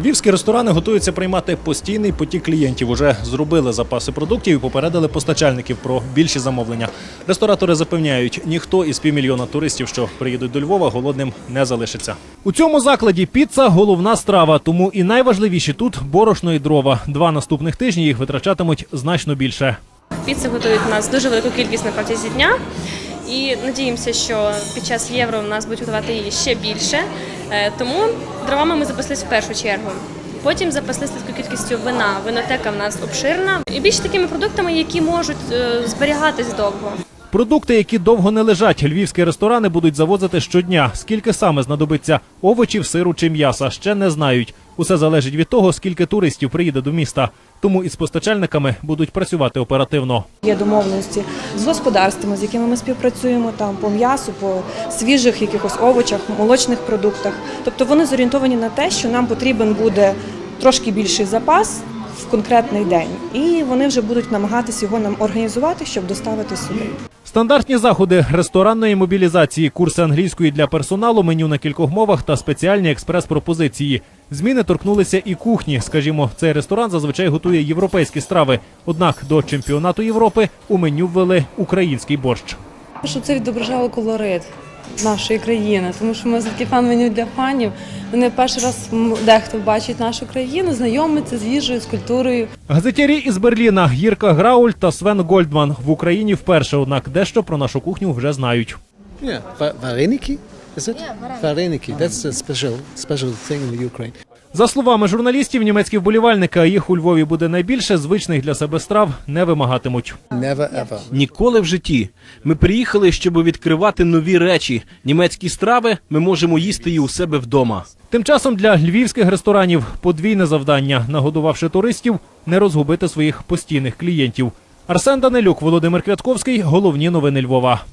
Львівські ресторани готуються приймати постійний потік клієнтів. Уже зробили запаси продуктів і попередили постачальників про більші замовлення. Ресторатори запевняють, ніхто із півмільйона туристів, що приїдуть до Львова, голодним не залишиться. У цьому закладі піца головна страва, тому і найважливіші тут борошно і дрова. Два наступних тижні їх витрачатимуть значно більше. Піци готують у нас дуже велику кількість на протязі дня. І надіємося, що під час євро у нас будуть готувати її ще більше. Е, Тому дровами ми запаслись в першу чергу. Потім запаслись такою кількістю вина. Винотека в нас обширна. І більше такими продуктами, які можуть е, зберігатись довго. Продукти, які довго не лежать, львівські ресторани будуть завозити щодня. Скільки саме знадобиться овочів, сиру чи м'яса, ще не знають. Усе залежить від того, скільки туристів приїде до міста. Тому із постачальниками будуть працювати оперативно. Є домовленості з господарствами, з якими ми співпрацюємо там по м'ясу, по свіжих якихось овочах, молочних продуктах. Тобто вони зорієнтовані на те, що нам потрібен буде трошки більший запас в конкретний день, і вони вже будуть намагатися його нам організувати, щоб доставити сюди. Стандартні заходи ресторанної мобілізації, курси англійської для персоналу, меню на кількох мовах та спеціальні експрес-пропозиції. Зміни торкнулися і кухні. Скажімо, цей ресторан зазвичай готує європейські страви. Однак до чемпіонату Європи у меню ввели український борщ. Щоб це відображало колорит нашої країни, тому що ми все-таки фан-меню для фанів. Вони перший раз м, дехто бачить нашу країну, знайомиться з їжею, з культурою. Газетярі із Берліна Гірка Грауль та Свен Гольдман в Україні вперше. Однак дещо про нашу кухню вже знають. Yeah, Вареники. Це is it? vareniki. That's a special special thing in Ukraine. За словами журналістів, німецькі вболівальники, їх у Львові буде найбільше, звичних для себе страв не вимагатимуть. Never ever. Ніколи в житті. Ми приїхали, щоб відкривати нові речі. Німецькі страви ми можемо їсти і у себе вдома. Тим часом для львівських ресторанів подвійне завдання, нагодувавши туристів, не розгубити своїх постійних клієнтів. Арсен Данилюк, Володимир Квятковський. Головні новини Львова.